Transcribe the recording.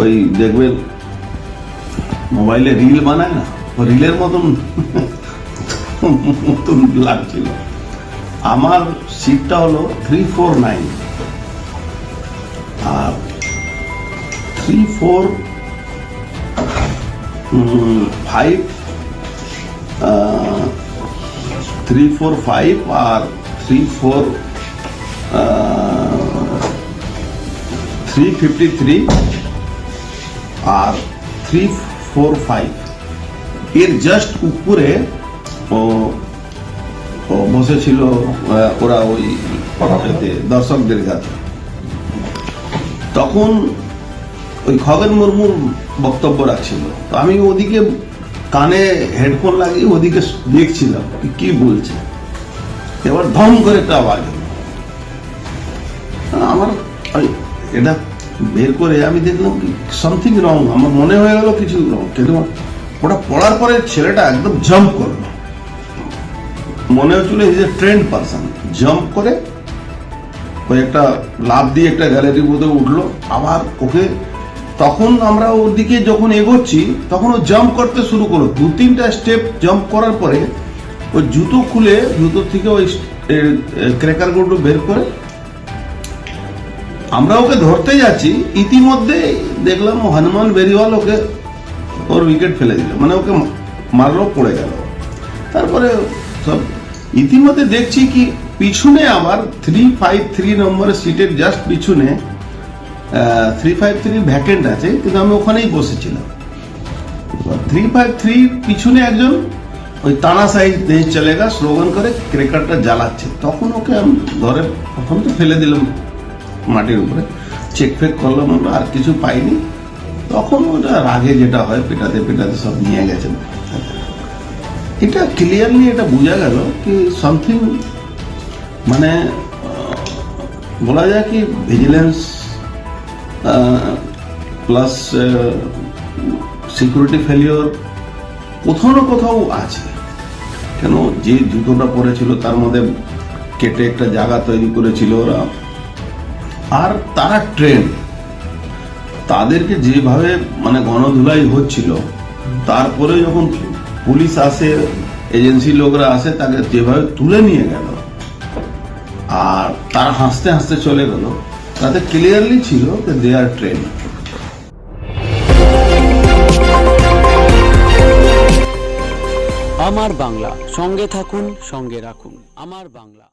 ওই দেখবেন মোবাইলে রিল বানায় না? রিলের মতন মতন লাগছিল। আমার সিটটা হলো থ্রি ফোর নাইন আর three four five three four five আর three four three fifty three আর থ্রি ফোর ফাইভ এর জাস্ট উপরে ও বসেছিল ওরা ওই দর্শকদের কাছে। তখন ওই খগেন মুর্মুর বক্তব্য রাখছিল। তো আমি ওদিকে কানে হেডফোন লাগিয়ে ওদিকে দেখছিলাম, কি বলছে। এবার ধম করে একটা আওয়াজ। আমার এটা বের করে আমি দেখলাম সামথিং রং আমার মনে হয়ে গেল কিছু রং কিন্তু ওটা পড়ার পরে ছেলেটা একদম জাম্প করল মনে হচ্ছিল is a trained person jump করে ওই একটা লাভ দিয়ে একটা গ্যালারির মধ্যে উঠল। আবার ওকে তখন আমরা ওর দিকে যখন এগোচ্ছি, তখন ও জাম্প করতে শুরু করল। দু তিনটা স্টেপ জাম্প করার পরে ওই জুতো খুলে জুতো থেকে ওই ক্র্যাকারগুলো বের করে আমরা ওকে ধরতে যাচ্ছি, ইতিমধ্যে দেখলাম হনুমান বেরিওয়াল ওকে ওর উইকেট ফেলে দিল মানে ওকে মারলো, পড়ে গেল। তারপরে সব ইতিমধ্যে দেখছি কি পিছনে আবার থ্রি ফাইভ থ্রি নম্বরের সিটের জাস্ট পিছনে থ্রি ফাইভ থ্রি ভ্যাকেন্ট আছে, কিন্তু আমি ওখানেই বসেছিলাম। থ্রি ফাইভ থ্রি পিছনে একজন ওই তানা সাইজ দেশ চলেগা স্লোগান করে ক্রিকেটটা জ্বালাচ্ছে। তখন ওকে আমি ধরে প্রথম তো ফেলে দিলাম। মাটির উপরে। চেক ফেক করলাম আমরা, আর কিছু পাইনি। তখন ওটা রাগে যেটা হয়, পেটাতে পেটাতে সব নিয়ে গেছেন। এটা ক্লিয়ারলি এটা বোঝা গেল কি সামথিং মানে বলা যায় কি ভিজিলেন্স প্লাস সিকিউরিটি ফেলিওর কোথাও না কোথাও আছে। কেন? যে জুতোটা পরেছিল তার মধ্যে কেটে একটা জায়গা তৈরি করেছিল ওরা। আর তারা ট্রেন। তাদেরকে যেভাবে মানে গণধুলাই হচ্ছিল, তারপরে যখন পুলিশ আসে এজেন্সি লোকরা আসে, তাকে যেভাবে তুলে নিয়ে গেল, আর তারা হাসতে হাসতে চলে গেল, তাতে ক্লিয়ারলি ছিল যে দে আর ট্রেন আমার বাংলা, সঙ্গে থাকুন, সঙ্গে রাখুন। আমার বাংলা।